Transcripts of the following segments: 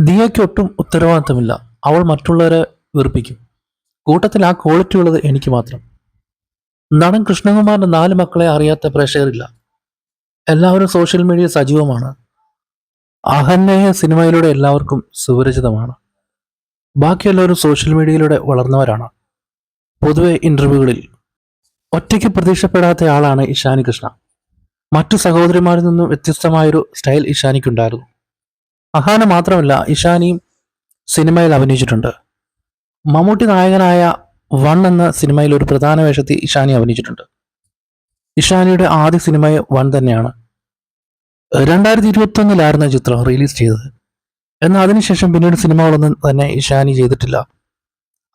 ദിയയ്ക്ക് ഒട്ടും ഉത്തരവാദിത്തമില്ല. അവൾ മറ്റുള്ളവരെ വെറുപ്പിക്കും. കൂട്ടത്തിൽ ആ ക്വാളിറ്റി ഉള്ളത് എനിക്ക് മാത്രം. നടൻ കൃഷ്ണകുമാറിന്റെ നാല് മക്കളെ അറിയാത്ത പ്രേക്ഷകരില്ല. എല്ലാവരും സോഷ്യൽ മീഡിയ സജീവമാണ്. അഹന്നയ സിനിമയിലൂടെ എല്ലാവർക്കും സുപരിചിതമാണ്. ബാക്കിയെല്ലാവരും സോഷ്യൽ മീഡിയയിലൂടെ വളർന്നവരാണ്. പൊതുവെ ഇന്റർവ്യൂകളിൽ ഒറ്റയ്ക്ക് പ്രതീക്ഷപ്പെടാത്ത ആളാണ് ഇഷാനി കൃഷ്ണ. മറ്റു സഹോദരിമാരിൽ നിന്നും വ്യത്യസ്തമായൊരു സ്റ്റൈൽ ഇഷാനിക്കുണ്ടായിരുന്നു. അഹാന മാത്രമല്ല ഇഷാനിയും സിനിമയിൽ അഭിനയിച്ചിട്ടുണ്ട്. മമ്മൂട്ടി നായകനായ വൺ എന്ന സിനിമയിൽ ഒരു പ്രധാന വേഷത്തിൽ ഇഷാനി അഭിനയിച്ചിട്ടുണ്ട്. ഇഷാനിയുടെ ആദ്യ സിനിമ വൺ തന്നെയാണ്. രണ്ടായിരത്തി ഇരുപത്തൊന്നിലായിരുന്നു ചിത്രം റിലീസ് ചെയ്തത്. എന്നാൽ അതിനുശേഷം പിന്നീട് സിനിമകളൊന്നും തന്നെ ഇഷാനി ചെയ്തിട്ടില്ല.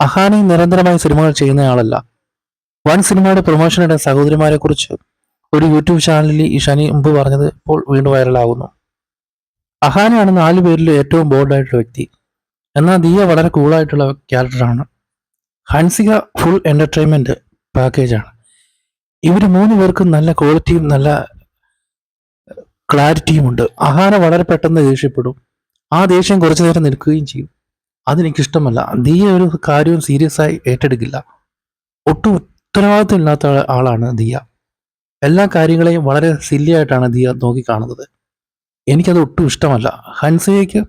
അഹാനി നിരന്തരമായി സിനിമകൾ ചെയ്യുന്നയാളല്ല. വൺ സിനിമയുടെ പ്രൊമോഷനിടെ സഹോദരിമാരെക്കുറിച്ച് ഒരു യൂട്യൂബ് ചാനലിൽ ഇഷാനി മുമ്പ് പറഞ്ഞത് ഇപ്പോൾ വീണ്ടും വൈറലാകുന്നു അഹാനയാണ് നാലു പേരിൽ ഏറ്റവും ബോൾഡായിട്ടുള്ള വ്യക്തി. എന്നാൽ ദിയ വളരെ കൂളായിട്ടുള്ള ക്യാരക്ടറാണ് ഹൻസിക ഫുൾ എന്റർടൈൻമെന്റ് പാക്കേജാണ് ഇവർ മൂന്ന് പേർക്കും നല്ല ക്വാളിറ്റിയും നല്ല ക്ലാരിറ്റിയും ഉണ്ട്. അഹാന വളരെ പെട്ടെന്ന് ദേഷ്യപ്പെടും. ആ ദേഷ്യം കുറച്ചു നേരം നിൽക്കുകയും ചെയ്യും. അതെനിക്കിഷ്ടമല്ല. ദിയ ഒരു കാര്യവും സീരിയസ് ആയി ഏറ്റെടുക്കില്ല. ഒട്ടും ഉത്തരവാദിത്വം ഇല്ലാത്ത ആളാണ് ദിയ. എല്ലാ കാര്യങ്ങളെയും വളരെ സില്ലിയായിട്ടാണ് ദിയ നോക്കിക്കാണുന്നത്. എനിക്കത് ഒട്ടും ഇഷ്ടമല്ല. ഹൻസയ്ക്ക്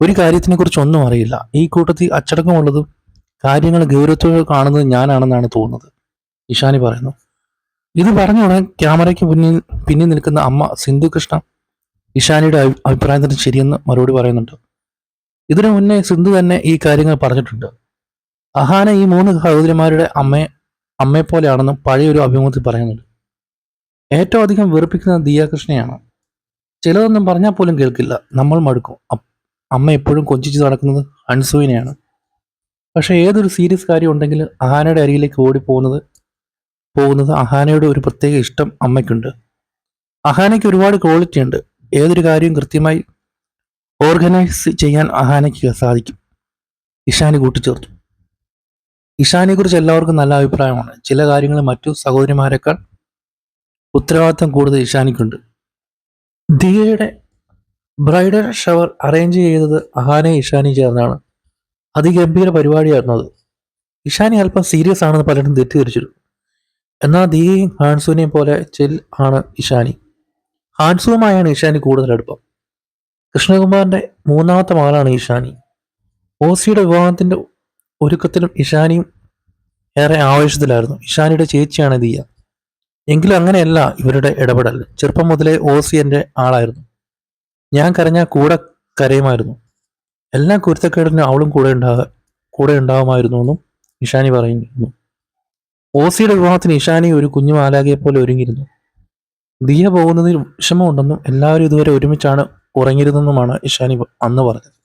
ഒരു കാര്യത്തിനെ കുറിച്ചൊന്നും അറിയില്ല. ഈ കൂട്ടത്തിൽ അച്ചടക്കമുള്ളതും കാര്യങ്ങൾ ഗൗരവത്തോടെ കാണുന്നത് ഞാനാണെന്നാണ് തോന്നുന്നത്. ഇഷാനി പറയുന്നു. ഇത് പറഞ്ഞ ക്യാമറയ്ക്ക് മുന്നിൽ പിന്നിൽ നിൽക്കുന്ന അമ്മ സിന്ധു കൃഷ്ണ ഇഷാനിയുടെ അഭി- അഭിപ്രായത്തിന് ശരിയെന്ന് മറുപടി പറയുന്നുണ്ട്. ഇതിനു മുന്നേ സിന്ധു തന്നെ ഈ കാര്യങ്ങൾ പറഞ്ഞിട്ടുണ്ട്. അഹാന ഈ മൂന്ന് സഹോദരിമാരുടെ അമ്മയെ അമ്മയെപ്പോലെയാണെന്നും പഴയൊരു അഭിമുഖത്തിൽ പറയുന്നുണ്ട്. ഏറ്റവും അധികം വെറുപ്പിക്കുന്നത് ദിയ കൃഷ്ണയാണ് ചിലതൊന്നും പറഞ്ഞാൽ പോലും കേൾക്കില്ല. നമ്മൾ മടുക്കും. അമ്മ എപ്പോഴും കൊഞ്ചിച്ച് നടക്കുന്നത് അൻസുവിനെയാണ്. പക്ഷേ ഏതൊരു സീരിയസ് കാര്യം ഉണ്ടെങ്കിൽ അഹാനയുടെ അരികിലേക്ക് ഓടിപ്പോകുന്നത് പോകുന്നത് അഹാനയുടെ ഒരു പ്രത്യേക ഇഷ്ടം അമ്മയ്ക്കുണ്ട്. അഹാനയ്ക്ക് ഒരുപാട് ക്വാളിറ്റി ഉണ്ട്. ഏതൊരു കാര്യവും കൃത്യമായി ഓർഗനൈസ് ചെയ്യാൻ അഹാനയ്ക്ക് സാധിക്കും. ഇഷാനി കൂട്ടിച്ചേർത്തു. ഇഷാനെക്കുറിച്ച് എല്ലാവർക്കും നല്ല അഭിപ്രായമാണ്. ചില കാര്യങ്ങൾ മറ്റു സഹോദരിമാരെക്കാൾ ഉത്തരവാദിത്തം കൂടുതൽ ഇഷാനിക്കുണ്ട്. ദിയയുടെ ബ്രൈഡൽ ഷവർ അറേഞ്ച് ചെയ്തത് അഹാനെ ഇഷാനി ചേർന്നാണ്. അതിഗംഭീര പരിപാടിയായിരുന്നു അത്. ഇഷാനി അല്പം സീരിയസ് ആണെന്ന് പലരും തെറ്റിദ്ധരിച്ചിരുന്നു. എന്നാൽ ദിയയും ഹാൻസുവിനെയും പോലെ ചെൽ ആണ് ഇഷാനി. ഹാൻസുവുമായാണ് ഇഷാനി കൂടുതൽ അടുപ്പം. കൃഷ്ണകുമാറിന്റെ മൂന്നാമത്തെ മകളാണ് ഇഷാനി. ഓസിയുടെ വിവാഹത്തിന്റെ ഒരുക്കത്തിലും ഇഷാനിയും ഏറെ ആവേശത്തിലായിരുന്നു. ഇഷാനിയുടെ ചേച്ചിയാണ് ദിയ. എങ്കിലും അങ്ങനെയല്ല ഇവരുടെ ഇടപെടൽ. ചെറുപ്പം മുതലേ ഓസി എന്റെ ആളായിരുന്നു. ഞാൻ കരഞ്ഞ കൂടെ കരയുമായിരുന്നു. എല്ലാ കുരുത്തക്കേടിനും അവളും കൂടെ ഉണ്ടാ കൂടെ ഉണ്ടാവുമായിരുന്നു എന്നും ഇഷാനി പറയുന്നു. ഓസിയുടെ വിവാഹത്തിന് ഇഷാനി ഒരു കുഞ്ഞു മാലാകയെ പോലെ ഒരുങ്ങിയിരുന്നു. ദിയ പോകുന്നതിൽ വിഷമമുണ്ടെന്നും എല്ലാവരും ഇതുവരെ ഒരുമിച്ചാണ് ഉറങ്ങിയിരുന്നെന്നുമാണ് ഇഷാനി അന്ന് പറഞ്ഞത്.